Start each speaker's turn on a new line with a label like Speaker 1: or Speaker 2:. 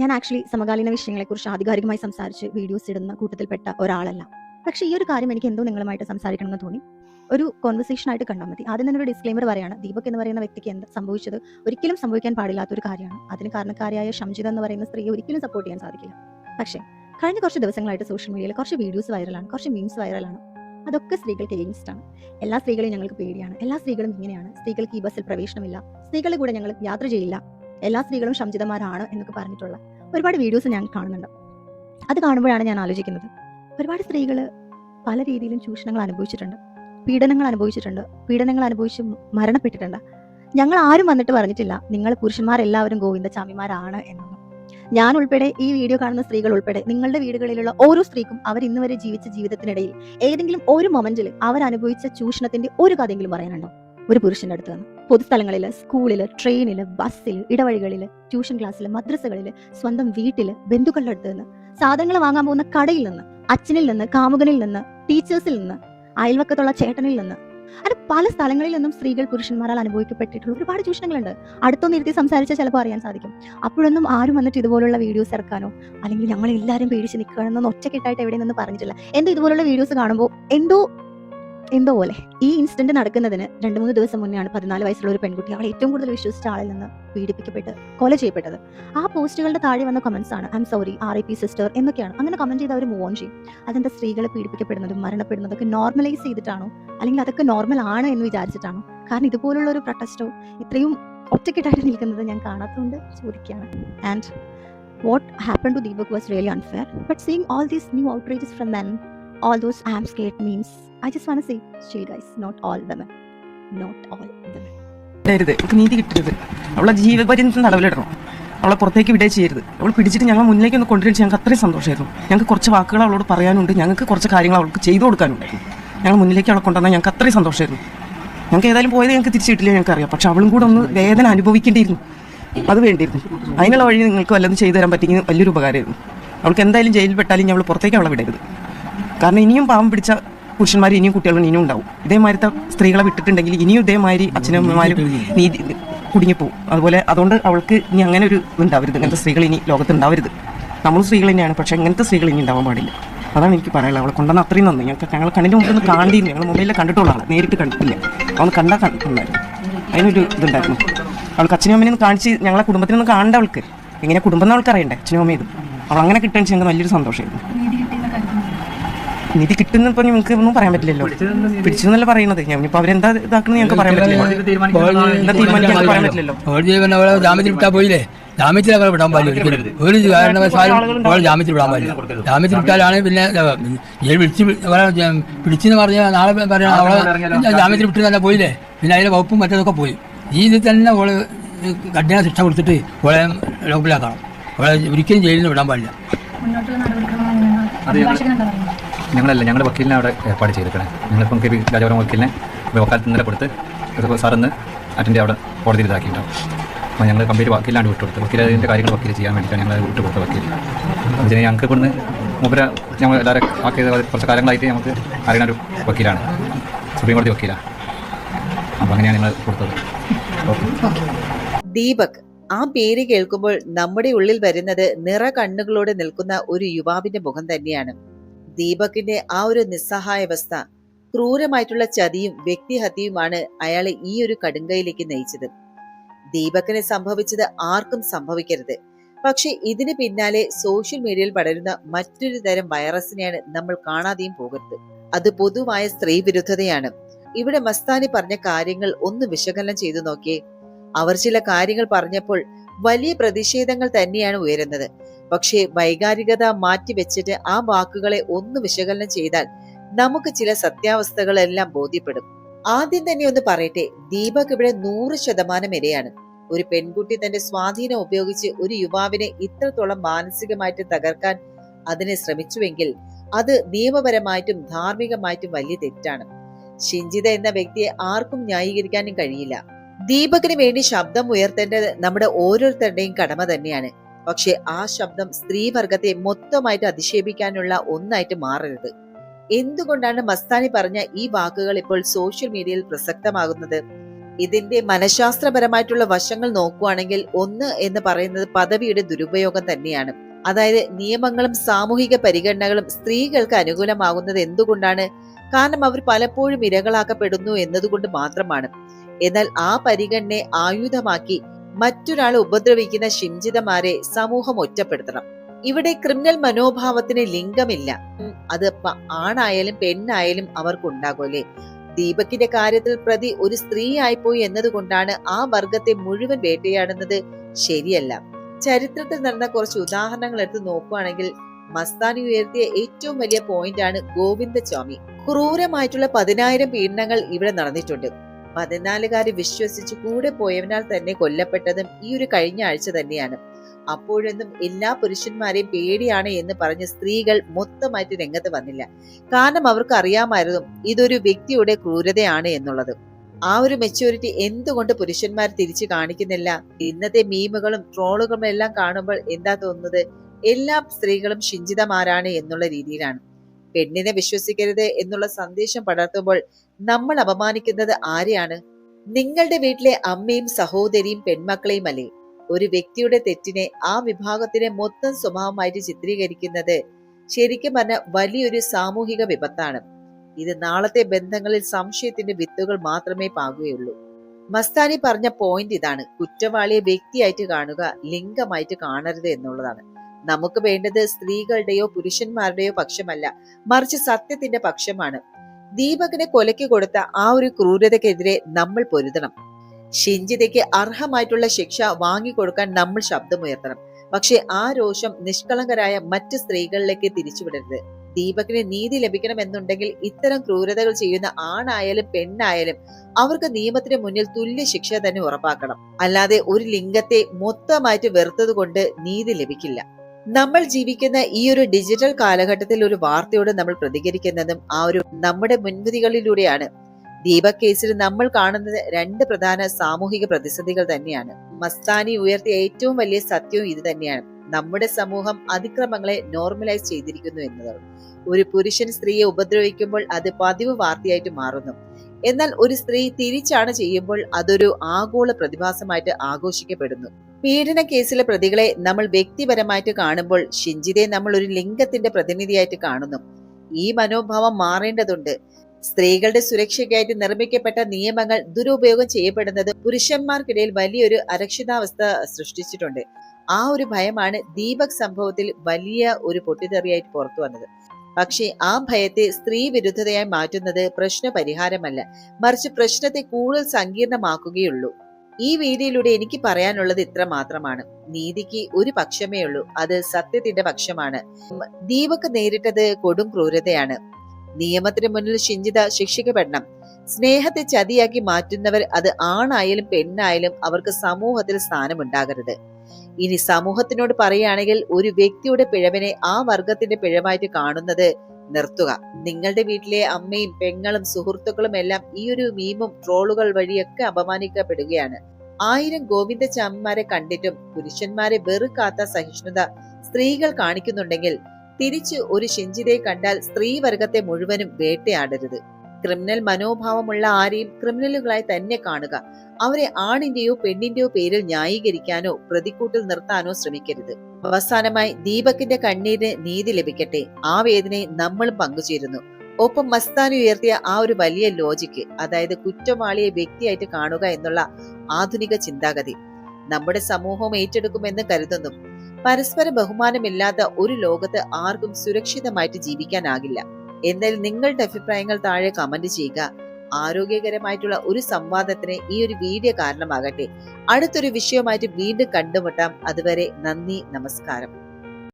Speaker 1: ഞാൻ ആക്ച്വലി സമകാലീന വിഷയങ്ങളെക്കുറിച്ച് ആധികാരികമായി സംസാരിച്ച് വീഡിയോസ് ഇടുന്ന കൂട്ടത്തിൽപ്പെട്ട ഒരാളല്ല. പക്ഷേ ഈ ഒരു കാര്യം എനിക്ക് എന്തോ നിങ്ങളുമായിട്ട് സംസാരിക്കണമെന്ന് തോന്നി. ഒരു കോൺവെർസേഷൻ ആയിട്ട് കണ്ടാൽ മതി. ആദ്യം തന്നെ ഒരു ഡിസ്ക്ലെയിമർ പറയാണ്. ദീപക് എന്ന് പറയുന്ന വ്യക്തിക്ക് എന്ത് സംഭവിച്ചത് ഒരിക്കലും സംഭവിക്കാൻ പാടില്ലാത്ത ഒരു കാര്യമാണ്. അതിന് കാരണക്കാരിയായ ഷംജിത എന്ന് പറയുന്ന സ്ത്രീയെ ഒരിക്കലും സപ്പോർട്ട് ചെയ്യാൻ സാധിക്കില്ല. പക്ഷേ കഴിഞ്ഞ കുറച്ച് ദിവസങ്ങളായിട്ട് സോഷ്യൽ മീഡിയയിൽ കുറച്ച് വീഡിയോസ് വൈറലാണ് കുറച്ച് മീംസ് വൈറലാണ് അതൊക്കെ സ്ത്രീകൾക്ക് എഗെയിൻസ്റ്റ് ആണ്. എല്ലാ സ്ത്രീകളെയും ഞങ്ങൾക്ക് പേടിയാണ്. എല്ലാ സ്ത്രീകളും ഇങ്ങനെയാണ്. സ്ത്രീകൾക്ക് ഈ ബസ്സിൽ പ്രവേശനമില്ല. സ്ത്രീകളുടെ കൂടെ ഞങ്ങൾ യാത്ര ചെയ്യില്ല. എല്ലാ സ്ത്രീകളും ഷംജിതമാരാണ് എന്നൊക്കെ പറഞ്ഞിട്ടുള്ള ഒരുപാട് വീഡിയോസ് ഞാൻ കാണുന്നുണ്ട്. അത് കാണുമ്പോഴാണ് ഞാൻ ആലോചിക്കുന്നത്. ഒരുപാട് സ്ത്രീകൾ പല രീതിയിലും ചൂഷണങ്ങൾ അനുഭവിച്ചിട്ടുണ്ട്. പീഡനങ്ങൾ അനുഭവിച്ചിട്ടുണ്ട്. പീഡനങ്ങൾ അനുഭവിച്ച് മരണപ്പെട്ടിട്ടുണ്ട്. ഞങ്ങൾ ആരും വന്നിട്ട് പറഞ്ഞിട്ടില്ല നിങ്ങൾ പുരുഷന്മാരെല്ലാവരും ഗോവിന്ദ ചാമിമാരാണ് എന്നൊന്നും. ഞാൻ ഉൾപ്പെടെ ഈ വീഡിയോ കാണുന്ന സ്ത്രീകൾ ഉൾപ്പെടെ നിങ്ങളുടെ വീടുകളിലുള്ള ഓരോ സ്ത്രീക്കും അവർ ഇന്നുവരെ ജീവിച്ച ജീവിതത്തിനിടയിൽ ഏതെങ്കിലും ഒരു മൊമെന്റിൽ അവർ അനുഭവിച്ച ചൂഷണത്തിന്റെ ഒരു കഥയെങ്കിലും പറയാനുണ്ടോ? ഒരു പുരുഷന്റെ അടുത്ത് നിന്ന് പൊതുസ്ഥലങ്ങളിൽ സ്കൂളിൽ ട്രെയിനിൽ ബസ്സിൽ ഇടവഴികളിൽ ട്യൂഷൻ ക്ലാസ്സിൽ മദ്രസകളിൽ സ്വന്തം വീട്ടിൽ ബന്ധുക്കളുടെ അടുത്ത് നിന്ന് സാധനങ്ങൾ വാങ്ങാൻ പോകുന്ന കടയിൽ നിന്ന് അച്ഛനിൽ നിന്ന് കാമുകനിൽ നിന്ന് ടീച്ചേഴ്സിൽ നിന്ന് അയൽവക്കത്തുള്ള ചേട്ടനിൽ നിന്ന്. അത് പല സ്ഥലങ്ങളിൽ നിന്നും സ്ത്രീകൾ പുരുഷന്മാരാൽ അനുഭവിക്കപ്പെട്ടിട്ടുള്ള ഒരുപാട് ചൂഷണങ്ങളുണ്ട്. അടുത്തൊന്ന് ഇരുത്തി സംസാരിച്ചാൽ ചിലപ്പോൾ അറിയാൻ സാധിക്കും. അപ്പോഴൊന്നും ആരും വന്നിട്ട് ഇതുപോലുള്ള വീഡിയോസ് ഇറക്കാനോ അല്ലെങ്കിൽ ഞങ്ങൾ എല്ലാവരും പേടിച്ച് നിൽക്കണമെന്നൊന്നും ഒറ്റക്കെട്ടായിട്ട് എവിടെ നിന്ന് പറഞ്ഞിട്ടില്ല. എന്തോ ഇതുപോലുള്ള വീഡിയോസ് കാണുമ്പോൾ എന്തോ എന്തോ പോലെ ഈ ഇൻസിഡന്റ് നടക്കുന്നതിന് രണ്ട് മൂന്ന് ദിവസം മുന്നെയാണ് പതിനാല് വയസ്സുള്ള ഒരു പെൺകുട്ടി അവൾ ഏറ്റവും കൂടുതൽ വിശ്വസിച്ച ആളിൽ നിന്ന് പീഡിപ്പിക്കപ്പെട്ട് കൊല ചെയ്യപ്പെട്ടത്. ആ പോസ്റ്റുകളുടെ താഴെ വന്ന കമന്റ്സ് ആണ് I'm sorry R I P sister എന്നൊക്കെയാണ്. അങ്ങനെ കമന്റ് ചെയ്ത് അവർ മൂവ് ഓൺ ചെയ്യും. അതെന്താ സ്ത്രീകളെ പീഡിപ്പിക്കപ്പെടുന്നതും മരണപ്പെടുന്നതൊക്കെ നോർമലൈസ് ചെയ്തിട്ടാണോ? അല്ലെങ്കിൽ അതൊക്കെ നോർമൽ ആണ് എന്ന് വിചാരിച്ചിട്ടാണോ? കാരണം ഇതുപോലുള്ള ഒരു പ്രൊട്ടസ്റ്റോ ഇത്രയും ഒറ്റക്കെട്ടായിട്ട് നിൽക്കുന്നത് ഞാൻ കാണാത്തതുകൊണ്ട് ചോദിക്കുകയാണ്. And what happen to Deepak was really unfair but seeing all these new outrages from men all those I am scared memes. I just want to say, chill guys, not all women. Not all women.
Speaker 2: വിടരുത്. അവൾക്ക് നീതി കിട്ടരുത്. അവളെ ജീവപര്യന്തം തടവിലിടണം. അവളെ പുറത്തേക്ക് വിടേ ചെയ്യരുത്. അവൾ പിടിച്ചിട്ട് ഞങ്ങൾ മുന്നിലേക്ക് ഒന്ന് കൊണ്ടുവരിച്ച് ഞങ്ങൾക്ക് അത്രയും സന്തോഷമായിരുന്നു. ഞങ്ങൾക്ക് കുറച്ച് വാക്കുകൾ അവളോട് പറയാനുണ്ട്. ഞങ്ങൾക്ക് കുറച്ച് കാര്യങ്ങൾ അവൾക്ക് ചെയ്തു കൊടുക്കാനുണ്ടായിരുന്നു ഞങ്ങൾ മുന്നിലേക്ക് അവളെ കൊണ്ടുവന്നാൽ ഞങ്ങൾക്ക് അത്രയും സന്തോഷമായിരുന്നു. ഞങ്ങൾക്ക് ഏതായാലും പോയത് ഞങ്ങൾക്ക് തിരിച്ചു കിട്ടില്ല ഞങ്ങൾക്ക് അറിയാം. പക്ഷെ അവളും കൂടെ ഒന്ന് വേദന അനുഭവിക്കേണ്ടിയിരുന്നു. അത് വേണ്ടിയിരുന്നു. അതിനുള്ള വഴി നിങ്ങൾക്ക് വല്ലതും ചെയ്തു തരാൻ പറ്റിയെങ്കിൽ വലിയൊരു ഉപകാരമായിരുന്നു. അവൾക്ക് എന്തായാലും ജയിലിൽ പെട്ടാലും ഞങ്ങൾ പുറത്തേക്ക് അവളെ വിടരുത്. കാരണം ഇനിയും പാവം പിടിച്ച പുരുഷന്മാർ ഇനിയും കുട്ടികളും ഇനിയും ഉണ്ടാവും. ഇതേമാതിരത്തെ സ്ത്രീകളെ വിട്ടിട്ടുണ്ടെങ്കിൽ ഇനിയും ഇതേമാതിരി അച്ഛനമ്മമാരും നീതി കുടുങ്ങിപ്പോവും. അതുപോലെ അതുകൊണ്ട് അവൾക്ക് ഇനി അങ്ങനെ ഒരു ഉണ്ടാവരുത്. ഇങ്ങനത്തെ സ്ത്രീകൾ ഇനി ലോകത്ത് ഉണ്ടാവരുത്. നമ്മൾ സ്ത്രീകൾ തന്നെയാണ്. പക്ഷേ ഇങ്ങനത്തെ സ്ത്രീകൾ ഇനി ഉണ്ടാവാൻ പാടില്ല. അതാണ് എനിക്ക് പറയാനുള്ളത്. അവളെ കൊണ്ടുവന്ന അത്രയും നന്ദി. ഞങ്ങൾക്ക് ഞങ്ങൾ കണ്ണിന്റെ മുമ്പിൽ ഒന്ന് കാണേണ്ടിയിരുന്നു ഞങ്ങൾ മൊബൈലിൽ കണ്ടിട്ടുള്ളതാണ് നേരിട്ട് കണ്ടിട്ടില്ല. അവൾ കണ്ടാൽ കണ്ടിട്ടുണ്ടായിരുന്നു അതിനൊരു ഇതുണ്ടായിരുന്നു. അവൾക്ക് അച്ഛനും അമ്മയും കാണിച്ച് ഞങ്ങളെ കുടുംബത്തിനൊന്ന് കാണേണ്ട അവൾക്ക്. എങ്ങനെ കുടുംബം എന്ന് അവൾക്ക് അറിയണ്ടേ? അച്ഛനും അമ്മയും അവൾ അങ്ങനെ കിട്ടുകയാണെന്ന് വെച്ചാൽ ഞങ്ങൾക്ക് വലിയൊരു സന്തോഷമായിരുന്നു. നിധി കിട്ടുന്നപ്പോ നിങ്ങൾക്ക് ഒന്നും പറയാൻ പറ്റില്ലല്ലോ. പിടിച്ചു എന്നല്ല പറയുന്നത് ഞാനിപ്പോ അവരെന്താ ഇതാക്കുന്നത് ഞങ്ങൾക്ക് പറയാൻ പറ്റില്ല. എന്താ തീരുമാനിക്കാൻ ഞങ്ങൾക്ക് പറയാൻ പറ്റില്ലല്ലോ.
Speaker 3: ജാമ്യത്തിൽ വിട്ടാ പോയില്ലേ? ജാമ്യത്തിൽ അവളെ വിടാൻ പാടില്ല ഒരിക്കലും. ഒരു കാരണവശാലും അവളെ ജാമ്യത്തിൽ വിടാൻ പാടില്ല. ജാമ്യത്തിൽ വിട്ടാലാണ് പിന്നെ ജ- പിടിച്ചെന്ന് പറഞ്ഞാൽ നാളെ പറയാം അവളെ ജാമ്യത്തിൽ വിട്ട് തന്നെ പോയില്ലേ? പിന്നെ അതിലെ വകുപ്പും മറ്റേതൊക്കെ പോയി. ഈ ഇതിൽ തന്നെ അവൾ കഠിന ശിക്ഷ കൊടുത്തിട്ട് അവളെ ലോക്കിലാക്കണം അവളെ ഒരിക്കലും ജയിലിൽ നിന്ന് വിടാൻ പാടില്ല.
Speaker 4: ഞങ്ങളല്ല ഞങ്ങളുടെ വക്കീലിനെ അവിടെ ഏർപ്പാട് ചെയ്തിരിക്കണേ? ഞങ്ങളിപ്പം കെ പി വക്കീലിനെ വക്കാലത്ത് ഇന്നലെ കൊടുത്ത് സാറിന്ന് അറ്റൻഡ് അവിടെ കോടതിയിൽ ഇതാക്കിയിട്ടുണ്ടാവും അപ്പോൾ ഞങ്ങൾ കമ്പനി വക്കീലാണ്ട് വിട്ടുകൊടുത്ത്. വക്കീൽ അതിന്റെ കാര്യങ്ങൾ വക്കീൽ ചെയ്യാൻ വേണ്ടിയിട്ടാണ് ഞങ്ങൾ വിട്ടു കൊടുത്ത വക്കീൽ അപ്പോൾ ഞങ്ങൾക്ക് ഇവിടുന്ന് മുപ്പര ഞങ്ങൾ എല്ലാവരും ആക്കിയത് കുറച്ച് കാലങ്ങളായിട്ട് നമുക്ക് അറിയുന്ന ഒരു വക്കീലാണ്. സുപ്രീം കോടതി വക്കീലാണ് അപ്പോൾ അങ്ങനെയാണ് ഞങ്ങൾ കൊടുത്തത്.
Speaker 5: ദീപക് ആ പേര് കേൾക്കുമ്പോൾ നമ്മുടെ ഉള്ളിൽ വരുന്നത് നിറ കണ്ണുകളോടെ നിൽക്കുന്ന ഒരു യുവാവിന്റെ മുഖം തന്നെയാണ്. ദീപകിന്റെ ആ ഒരു നിസ്സഹായാവസ്ഥ ക്രൂരമായിട്ടുള്ള ചതിയും വ്യക്തിഹത്യയുമാണ് അയാളെ ഈ ഒരു കടുങ്കയിലേക്ക് നയിച്ചത്. ദീപകിന് സംഭവിച്ചത് ആർക്കും സംഭവിക്കരുത്. പക്ഷെ ഇതിന് പിന്നാലെ സോഷ്യൽ മീഡിയയിൽ പടരുന്ന മറ്റൊരു തരം വൈറസിനെയാണ് നമ്മൾ കാണാതെയും പോകരുത്. അത് പൊതുവായ സ്ത്രീ വിരുദ്ധതയാണ് ഇവിടെ മസ്താനി പറഞ്ഞ കാര്യങ്ങൾ ഒന്ന് വിശകലനം ചെയ്തു നോക്കിയേ. അവർ ചില കാര്യങ്ങൾ പറഞ്ഞപ്പോൾ വലിയ പ്രതിഷേധങ്ങൾ തന്നെയാണ് ഉയരുന്നത്. പക്ഷേ വൈകാരികത മാറ്റിവെച്ചിട്ട് ആ വാക്കുകളെ ഒന്ന് വിശകലനം ചെയ്താൽ നമുക്ക് ചില സത്യാവസ്ഥകളെല്ലാം ബോധ്യപ്പെടും. ആദ്യം തന്നെ ഒന്ന് പറയട്ടെ ദീപക് ഇവിടെ നൂറ് ശതമാനം ഇരയാണ്. ഒരു പെൺകുട്ടി തന്റെ സ്വാധീനം ഉപയോഗിച്ച് ഒരു യുവാവിനെ ഇത്രത്തോളം മാനസികമായിട്ട് തകർക്കാൻ അതിനെ ശ്രമിച്ചുവെങ്കിൽ അത് നിയമപരമായിട്ടും ധാർമ്മികമായിട്ടും വലിയ തെറ്റാണ്. ഷിഞ്ചിത എന്ന വ്യക്തിയെ ആർക്കും ന്യായീകരിക്കാനും കഴിയില്ല. ദീപകിന് വേണ്ടി ശബ്ദം ഉയർത്തേണ്ടത് നമ്മുടെ ഓരോരുത്തരുടെയും കടമ തന്നെയാണ്. പക്ഷെ ആ ശബ്ദം സ്ത്രീവർഗത്തെ മൊത്തമായിട്ട് അധിക്ഷേപിക്കാനുള്ള ഒന്നായിട്ട് മാറരുത്. എന്തുകൊണ്ടാണ് മസ്താനി പറഞ്ഞ ഈ വാക്കുകൾ ഇപ്പോൾ സോഷ്യൽ മീഡിയയിൽ പ്രസക്തമാകുന്നത്? ഇതിന്റെ മനഃശാസ്ത്രപരമായിട്ടുള്ള വശങ്ങൾ നോക്കുകയാണെങ്കിൽ ഒന്ന് എന്ന് പറയുന്നത് പദവിയുടെ ദുരുപയോഗം തന്നെയാണ്. അതായത് നിയമങ്ങളും സാമൂഹിക പരിഗണനകളും സ്ത്രീകൾക്ക് അനുകൂലമാകുന്നത് എന്തുകൊണ്ടാണ്? കാരണം അവർ പലപ്പോഴും ഇരകളാക്കപ്പെടുന്നു എന്നതുകൊണ്ട് മാത്രമാണ്. എന്നാൽ ആ പരിഗണനയെ ആയുധമാക്കി മറ്റൊരാളെ ഉപദ്രവിക്കുന്ന ശിംജിതമാരെ സമൂഹം ഒറ്റപ്പെടുത്തണം. ഇവിടെ ക്രിമിനൽ മനോഭാവത്തിന് ലിംഗമില്ല. അത് ആണായാലും പെണ്ണായാലും അവർക്കുണ്ടാകുമല്ലേ ദീപകിന്റെ കാര്യത്തിൽ പ്രതി ഒരു സ്ത്രീ ആയിപ്പോയി എന്നതുകൊണ്ടാണ് ആ വർഗത്തെ മുഴുവൻ വേട്ടയാടുന്നത് ശരിയല്ല. ചരിത്രത്തിൽ നടന്ന കുറച്ച് ഉദാഹരണങ്ങൾ എടുത്ത് നോക്കുകയാണെങ്കിൽ മസ്താനി ഉയർത്തിയ ഏറ്റവും വലിയ പോയിന്റ് ആണ് ഗോവിന്ദസ്വാമി. ക്രൂരമായിട്ടുള്ള പതിനായിരം പീഡനങ്ങൾ ഇവിടെ നടന്നിട്ടുണ്ട്. പതിനാലുകാര് വിശ്വസിച്ച് കൂടെ പോയവനാൽ തന്നെ കൊല്ലപ്പെട്ടതും ഈ ഒരു കഴിഞ്ഞ ആഴ്ച തന്നെയാണ്. അപ്പോഴൊന്നും എല്ലാ പുരുഷന്മാരെയും പേടിയാണ് എന്ന് പറഞ്ഞ് സ്ത്രീകൾ മൊത്തമായിട്ട് രംഗത്ത് വന്നില്ല. കാരണം അവർക്ക് അറിയാമായിരുന്നു ഇതൊരു വ്യക്തിയുടെ ക്രൂരതയാണ് എന്നുള്ളത്. ആ ഒരു മെച്യൂരിറ്റി എന്തുകൊണ്ട് പുരുഷന്മാർ തിരിച്ചു കാണിക്കുന്നില്ല? ഇന്നത്തെ മീമുകളും ട്രോളുകളും എല്ലാം കാണുമ്പോൾ എന്താ തോന്നുന്നത്? എല്ലാ സ്ത്രീകളും ശിഞ്ചിതമാരാണ് എന്നുള്ള രീതിയിലാണ്. പെണ്ണിനെ വിശ്വസിക്കരുത് എന്നുള്ള സന്ദേശം പടർത്തുമ്പോൾ നമ്മൾ അപമാനിക്കുന്നത് ആരെയാണ്? നിങ്ങളുടെ വീട്ടിലെ അമ്മയും സഹോദരിയും പെൺമക്കളെയും അല്ലേ ഒരു വ്യക്തിയുടെ തെറ്റിനെ ആ വിഭാഗത്തിനെ മൊത്തം സ്വഭാവമായിട്ട് ചിത്രീകരിക്കുന്നത് ശരിക്കും പറഞ്ഞ വലിയൊരു സാമൂഹിക വിപത്താണ്. ഇത് നാളത്തെ ബന്ധങ്ങളിൽ സംശയത്തിന്റെ വിത്തുകൾ മാത്രമേ പാകുകയുള്ളൂ. മസ്താനി പറഞ്ഞ പോയിന്റ് ഇതാണ്. കുറ്റവാളിയെ വ്യക്തിയായിട്ട് കാണുക ലിംഗമായിട്ട് കാണരുത് എന്നുള്ളതാണ്. നമുക്ക് വേണ്ടത് സ്ത്രീകളുടെയോ പുരുഷന്മാരുടെയോ പക്ഷമല്ല മറിച്ച് സത്യത്തിന്റെ പക്ഷമാണ്. ദീപകനെ കൊലയ്ക്ക് കൊടുത്ത ആ ഒരു ക്രൂരതക്കെതിരെ നമ്മൾ പൊരുതണം. ഷിഞ്ചിതയ്ക്ക് അർഹമായിട്ടുള്ള ശിക്ഷ വാങ്ങിക്കൊടുക്കാൻ നമ്മൾ ശബ്ദമുയർത്തണം. പക്ഷെ ആ രോഷം നിഷ്കളങ്കരായ മറ്റ് സ്ത്രീകളിലേക്ക് തിരിച്ചുവിടരുത്. ദീപകിന് നീതി ലഭിക്കണമെന്നുണ്ടെങ്കിൽ ഇത്തരം ക്രൂരതകൾ ചെയ്യുന്ന ആണായാലും പെണ്ണായാലും അവർക്ക് നിയമത്തിന് മുന്നിൽ തുല്യ ശിക്ഷ തന്നെ ഉറപ്പാക്കണം. അല്ലാതെ ഒരു ലിംഗത്തെ മൊത്തമായിട്ട് വെറുത്തത് കൊണ്ട് നീതി ലഭിക്കില്ല. നമ്മൾ ജീവിക്കുന്ന ഈ ഒരു ഡിജിറ്റൽ കാലഘട്ടത്തിൽ ഒരു വാർത്തയോട് നമ്മൾ പ്രതികരിക്കുന്നതും ആ ഒരു നമ്മുടെ മുൻവിധികളിലൂടെയാണ്. ദീപക് കേസിൽ നമ്മൾ കാണുന്നത് രണ്ട് പ്രധാന സാമൂഹിക പ്രതിസന്ധികൾ തന്നെയാണ്. മസ്താനി ഉയർത്തിയ ഏറ്റവും വലിയ സത്യവും ഇത് തന്നെയാണ്. നമ്മുടെ സമൂഹം അതിക്രമങ്ങളെ നോർമലൈസ് ചെയ്തിരിക്കുന്നു എന്നത്. ഒരു പുരുഷൻ സ്ത്രീയെ ഉപദ്രവിക്കുമ്പോൾ അത് പതിവ് വാർത്തയായിട്ട് മാറുന്നു. എന്നാൽ ഒരു സ്ത്രീ തിരിച്ചാണ് ചെയ്യുമ്പോൾ അതൊരു ആഗോള പ്രതിഭാസമായിട്ട് ആഘോഷിക്കപ്പെടുന്നു. പീഡന കേസിലെ പ്രതികളെ നമ്മൾ വ്യക്തിപരമായിട്ട് കാണുമ്പോൾ ഷിഞ്ചിതെ നമ്മൾ ഒരു ലിംഗത്തിന്റെ പ്രതിനിധിയായിട്ട് കാണുന്നു. ഈ മനോഭാവം മാറേണ്ടതുണ്ട്. സ്ത്രീകളുടെ സുരക്ഷയ്ക്കായിട്ട് നിർമ്മിക്കപ്പെട്ട നിയമങ്ങൾ ദുരുപയോഗം ചെയ്യപ്പെടുന്നത് പുരുഷന്മാർക്കിടയിൽ വലിയൊരു അരക്ഷിതാവസ്ഥ സൃഷ്ടിച്ചിട്ടുണ്ട്. ആ ഒരു ഭയമാണ് ദീപക് സംഭവത്തിൽ വലിയ ഒരു പൊട്ടിത്തെറിയായിട്ട് പുറത്തു വന്നത്. പക്ഷേ ആ ഭയത്തെ സ്ത്രീ വിരുദ്ധതയായി മാറ്റുന്നത് പ്രശ്ന പരിഹാരമല്ല മറിച്ച് പ്രശ്നത്തെ കൂടുതൽ സങ്കീർണമാക്കുകയുള്ളൂ. ഈ വീഡിയോയിലൂടെ എനിക്ക് പറയാനുള്ളത് ഇത്ര മാത്രമാണ്. നീതിക്ക് ഒരു പക്ഷമേ ഉള്ളൂ. അത് സത്യത്തിന്റെ പക്ഷമാണ്. ദീപക് നേരിട്ടത് കൊടും ക്രൂരതയാണ്. നിയമത്തിന് മുന്നിൽ ശിഞ്ചിത ശിക്ഷിക്കപ്പെടണം. സ്നേഹത്തെ ചതിയാക്കി മാറ്റുന്നവർ അത് ആണായാലും പെണ്ണായാലും അവർക്ക് സമൂഹത്തിൽ സ്ഥാനമുണ്ടാകരുത്. ഇനി സമൂഹത്തിനോട് പറയുകയാണെങ്കിൽ ഒരു വ്യക്തിയുടെ പിഴവിനെ ആ വർഗത്തിന്റെ പിഴവായിട്ട് കാണുന്നത് നിർത്തുക. നിങ്ങളുടെ വീട്ടിലെ അമ്മയും പെങ്ങളും സുഹൃത്തുക്കളും എല്ലാം ഈ ഒരു മീമും ട്രോളുകൾ വഴിയൊക്കെ അപമാനിക്കപ്പെടുകയാണ്. ആയിരം ഗോവിന്ദ ചാമ്മമാരെ കണ്ടിട്ടും പുരുഷന്മാരെ വെറുക്കാത്ത സഹിഷ്ണുത സ്ത്രീകൾ കാണിക്കുന്നുണ്ടെങ്കിൽ തിരിച്ച് ഒരു ശിഞ്ചിതയെ കണ്ടാൽ സ്ത്രീവർഗത്തെ മുഴുവനും വേട്ടയാടരുത്. ക്രിമിനൽ മനോഭാവമുള്ള ആരെയും ക്രിമിനലുകളായി തന്നെ കാണുക. അവരെ ആണിന്റെയോ പെണ്ണിന്റെയോ പേരിൽ ന്യായീകരിക്കാനോ പ്രതിക്കൂട്ടിൽ നിർത്താനോ ശ്രമിക്കരുത്. അവസാനമായി ദീപകിന്റെ കണ്ണീരിന് നീതി ലഭിക്കട്ടെ. ആ വേദനയെ നമ്മളും പങ്കുചേരുന്നു. ഒപ്പം മസ്താനി ഉയർത്തിയ ആ ഒരു വലിയ ലോജിക്ക് അതായത് കുറ്റവാളിയെ വ്യക്തിയായിട്ട് കാണുക എന്നുള്ള ആധുനിക ചിന്താഗതി. നമ്മുടെ സമൂഹം ഏറ്റെടുക്കുമെന്ന് കരുതുന്നു. പരസ്പര ബഹുമാനമില്ലാത്ത ഒരു ലോകത്ത് ആർക്കും സുരക്ഷിതമായിട്ട് ജീവിക്കാനാകില്ല. എന്നാൽ നിങ്ങളുടെ അഭിപ്രായങ്ങൾ താഴെ കമന്റ് ചെയ്യുക. ആരോഗ്യകരമായിട്ടുള്ള ഒരു സംവാദത്തിന് ഈ ഒരു വീഡിയോ കാരണമാകട്ടെ. അടുത്തൊരു വിഷയവുമായിട്ട് വീണ്ടും കണ്ടുമുട്ടാം. അതുവരെ നന്ദി നമസ്കാരം.